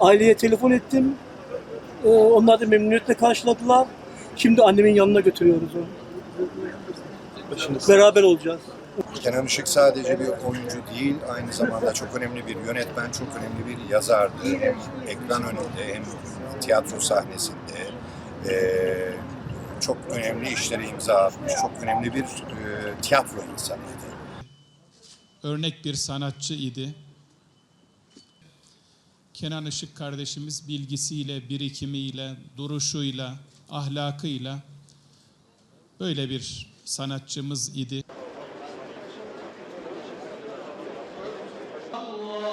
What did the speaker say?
Aileye telefon ettim. Ee, onlar da memnuniyetle karşıladılar. Şimdi annemin yanına götürüyoruz onu. Beraber olacağız. Kenan Işık sadece bir oyuncu değil, aynı zamanda çok önemli bir yönetmen, çok önemli bir yazardı. Hem ekran önünde hem tiyatro sahnesinde eee, çok önemli işlere imza atmış, çok önemli bir eee, tiyatro insanıydı. örnek bir sanatçı idi. Kenan Işık kardeşimiz bilgisiyle, birikimiyle, duruşuyla, ahlakıyla böyle bir sanatçımız idi. Allah